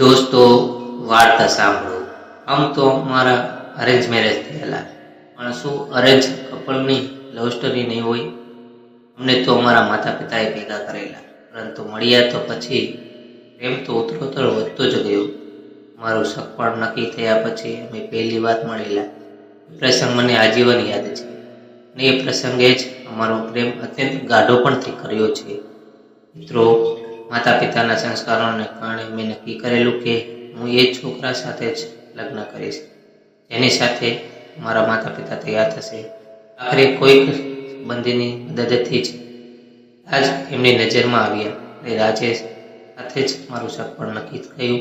દોસ્તો, વાર્તા સાંભળો. આમ તો મારા અરેન્જ મેરેજ થયેલા પણ શું અરેન્જ કપલની લવ સ્ટોરી નહીં હોય? અમને તો અમારા માતા પિતાએ ભેગા કરેલા. પરંતુ મળ્યા તો પછી પ્રેમ તો ઉતરોતર વધતો જ ગયો. મારું સગપણ નક્કી થયા પછી અમે પહેલી વાત મળેલા. પ્રસંગ મને આજીવન યાદ છે. અને એ પ્રસંગે જ અમારો પ્રેમ અત્યંત ગાઢો પણ કર્યો છે. મિત્રો માતા પિતાના સંસ્કારોને કારણે મેં નક્કી કરેલું કે હું એ છોકરા સાથે જ લગ્ન કરીશ. જેની સાથે મારા માતા પિતા તૈયાર થશે. આખરે કોઈક બંધીની મદદથી જ આજ એમની નજરમાં આવ્યા અને રાજેશ સાથે જ મારું સગપણ નક્કી થયું.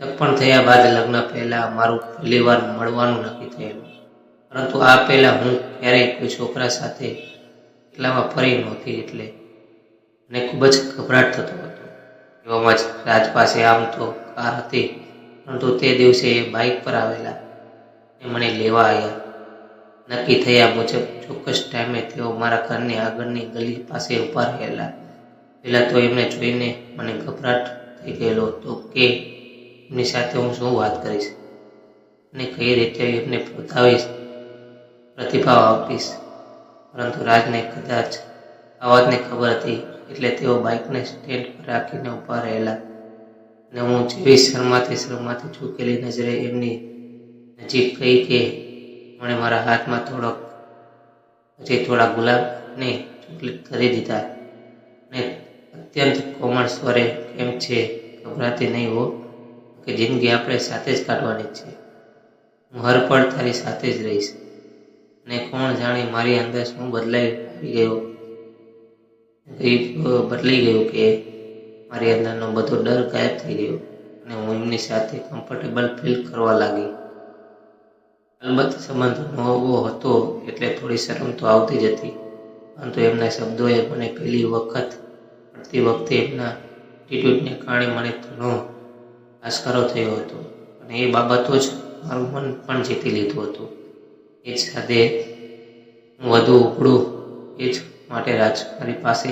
સગપણ થયા બાદ લગ્ન પહેલા મારું પહેલી વાર મળવાનું નક્કી થયેલું. પરંતુ આ પહેલા હું ક્યારેય કોઈ છોકરા સાથે એકલામાં ફરી નહોતી એટલે મને ખૂબ જ ગભરાટ થતો હતો. એવામાં જ રાજ પાસે આમ તો કાર હતી, પરંતુ તે દિવસે એ બાઇક પર આવેલા. એ મને લેવા આવ્યા નક્કી થયા મુજબ ચોક્કસ ટાઈમે તેઓ મારા ઘરની આગળની ગલી પાસે ઊભા રહેલા. પહેલાં તો એમને જોઈને મને ગભરાટ થઈ ગયેલો હતો કે એમની સાથે હું શું વાત કરીશ. અને કઈ રીતે એમને બતાવીશ પ્રતિભાવ આપીશ. પરંતુ રાજને કદાચ આ વાતની ખબર હતી, એટલે તેઓ બાઇકને સ્ટેન્ડ પર રાખીને ઊભા રહેલા. અને હું જેવી શરમાથી શરમાથી ઝૂકેલી નજરે એમની નજીક ગઈ કે મને મારા હાથમાં થોડોક, પછી થોડા ગુલાબને ચોકલેટ કરી દીધા. અને અત્યંત કોમળ સ્વરે, કેમ છે? ગભરાતી નહીં હો, કે જિંદગી આપણે સાથે જ કાઢવાની છે. હું હર તારી સાથે જ રહીશ. અને કોણ જાણે મારી અંદર શું બદલાઈ આવી ગયો. એ બદલાઈ ગયું કે મારી અંદરનો બધો ડર ગાયબ થઈ ગયો અને હું એમની સાથે કમ્ફર્ટેબલ ફીલ કરવા લાગી. અલબત્ત સંબંધ નવો હતો એટલે થોડી શરમ તો આવતી જ હતી. પરંતુ એમના શબ્દોએ મને પહેલી વખત પડતી વખતે એમના એટીટ્યૂડને કારણે મને ઘણો આશકારો થયો હતો. અને એ બાબતો જ મારું મન પણ જીતી લીધું હતું. એ જ સાથે હું વધુ ઉપડું એ જ માટે રાજકુમારી પાસે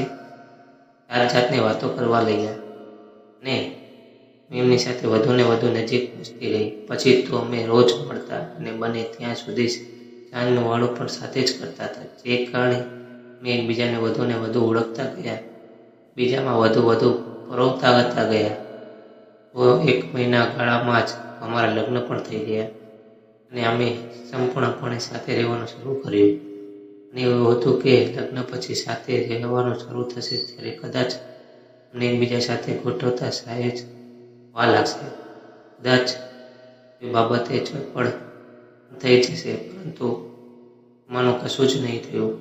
જાત જાતની વાતો કરવા લાગ્યા ને એમની સાથે વધુ ને વધુ નજીક પહોંચતી ગઈ પછી તો અમે રોજ મળતા અને બને ત્યાં સુધી સાંજનું વાળું પણ સાથે જ કરતા હતા. જે કારણે અમે એકબીજાને વધુ ને વધુ ઓળખતા ગયા. બીજામાં વધુ વધુ પરોવતા કરતા ગયા. એક મહિના ગાળામાં જ અમારા લગ્ન પણ થઈ ગયા અને અમે સંપૂર્ણપણે સાથે રહેવાનું શરૂ કર્યું. અને એવું હતું કે લગ્ન પછી સાથે રહેવાનું શરૂ થશે ત્યારે કદાચ અમને એકબીજા સાથે ગોઠવતા સહેજ વા લાગશે. કદાચ એ બાબતે ચળપળ થઈ જશે, પરંતુ માનું કશું જ નહીં થયું.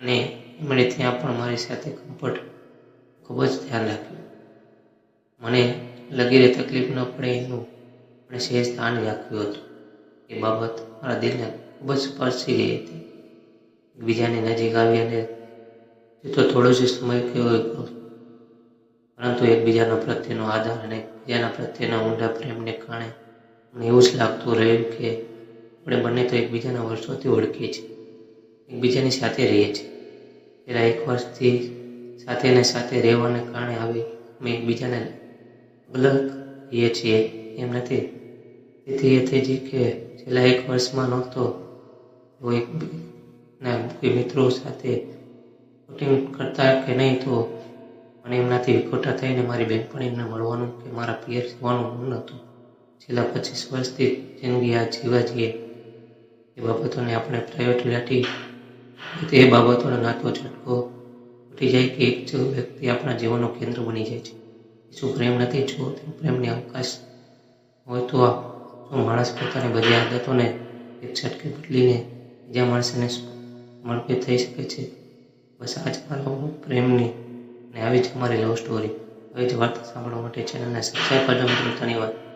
અને એમણે ત્યાં પણ મારી સાથે કમ્ફર્ટ ખૂબ જ ધ્યાન રાખ્યું. મને લગીરે તકલીફ ન પડે એનું આપણે સહેજ ધ્યાન રાખ્યું હતું. એ બાબત મારા દિલને ખૂબ જ સ્પર્શી ગઈ હતી. એકબીજાની નજીક આવી અને એ તો થોડો જ સમય કયો પરંતુ એકબીજાનો પ્રત્યેનો આધાર અને એકબીજાના પ્રત્યેના ઊંડા પ્રેમને કારણે મને એવું જ લાગતું રહ્યું કે આપણે બંને તો એકબીજાના વર્ષોથી ઓળખીએ છીએ એકબીજાની સાથે રહીએ છીએ. પહેલાં એક વર્ષથી સાથે ને સાથે રહેવાને કારણે હવે અમે એકબીજાને અલગ રહીએ છીએ એમ નથી. તેથી એ થઈ કે છેલ્લા એક વર્ષમાં નહોતો એક ના, કોઈ મિત્રો સાથે શૂટિંગ કરતા કે નહીં, તો મને એમનાથી વિખોટા થઈને મારી બહેનપણીને મળવાનું કે મારા પિયર જોવાનું મન હતું. છેલ્લા પચીસ વર્ષથી જિંદગી આ જીવા જઈએ એ બાબતોને આપણે પ્રાઇવેટ રાખી તે બાબતોનો નાતો ઝટકો ઉઠી જાય કે એક જ વ્યક્તિ આપણા જીવનનું કેન્દ્ર બની જાય છે. શું પ્રેમ નથી? જો પ્રેમની અવકાશ હોય તો શું માણસ પોતાની બધી આદતોને એક ઝટકે બદલીને બીજા માણસને સમર્પિત થઈ શકે છે. બસ આજ મારો પ્રેમની અને આવી જ અમારી લવ સ્ટોરી આવી જ વાર્તા સાંભળવા માટે ચેનલને સબસ્ક્રાઈબ કરજો મિત્રો. ધન્યવાદ.